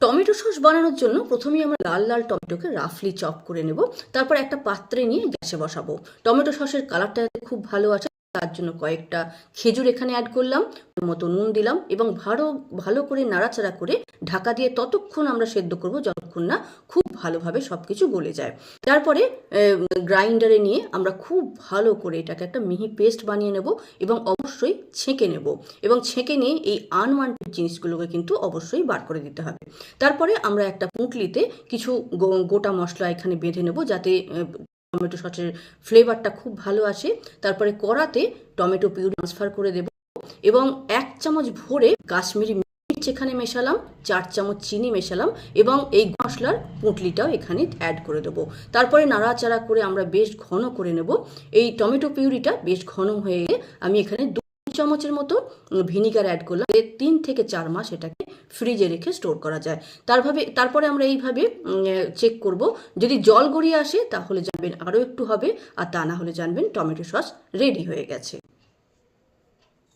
Tomato sauce বানানোর জন্য প্রথমেই আমরা লাল লাল টমেটোকে রাফলি চপ করে নেব। তারপর একটা পাত্রে নিয়ে গ্যাসে বসাবো। টমেটো সসের কালারটা খুব ভালো আছে। তার জন্য কয়েকটা খেজুর এখানে অ্যাড করলাম মতো নুন দিলাম এবং ভালো ভালো করে নাড়াচাড়া করে ঢাকা দিয়ে ততক্ষণ আমরা সেদ্ধ করব যতক্ষণ না খুব ভালোভাবে সব কিছু গলে যায়। তারপরে গ্রাইন্ডারে নিয়ে আমরা খুব ভালো করে এটাকে একটা মিহি পেস্ট বানিয়ে নেব এবং অবশ্যই ছেঁকে নেব এবং ছেঁকে নিয়ে এই আনওয়ান্টেড জিনিসগুলোকে কিন্তু অবশ্যই বার করে দিতে হবে। তারপরে আমরা একটা পুঁটলিতে কিছু গোটা মশলা এখানে বেঁধে নেব যাতে টমেটো সসের ফ্লেভারটা খুব ভালো আসে। তারপরে কড়াতে টমেটো পিউরি ট্রান্সফার করে দেব এবং এক চামচ ভরে কাশ্মীরি মির্চ এখানে মেশালাম, চার চামচ চিনি মেশালাম এবং এই মশলার পুঁটলিটাও এখানে অ্যাড করে দেবো। তারপরে নাড়াচাড়া করে আমরা বেশ ঘন করে নেব। এই টমেটো পিউরিটা বেশ ঘন হয়ে আমি এখানে চামচের মতো ভিনিগার অ্যাড করলাম। এর তিন থেকে চার মাস এটাকে ফ্রিজে রেখে স্টোর করা যায়। তারভাবে তারপরে আমরা এইভাবে চেক করব। যদি জল গড়িয়ে আসে তাহলে জানবেন আরও একটু হবে, আর তা না হলে জানবেন টমেটো সস রেডি হয়ে গেছে।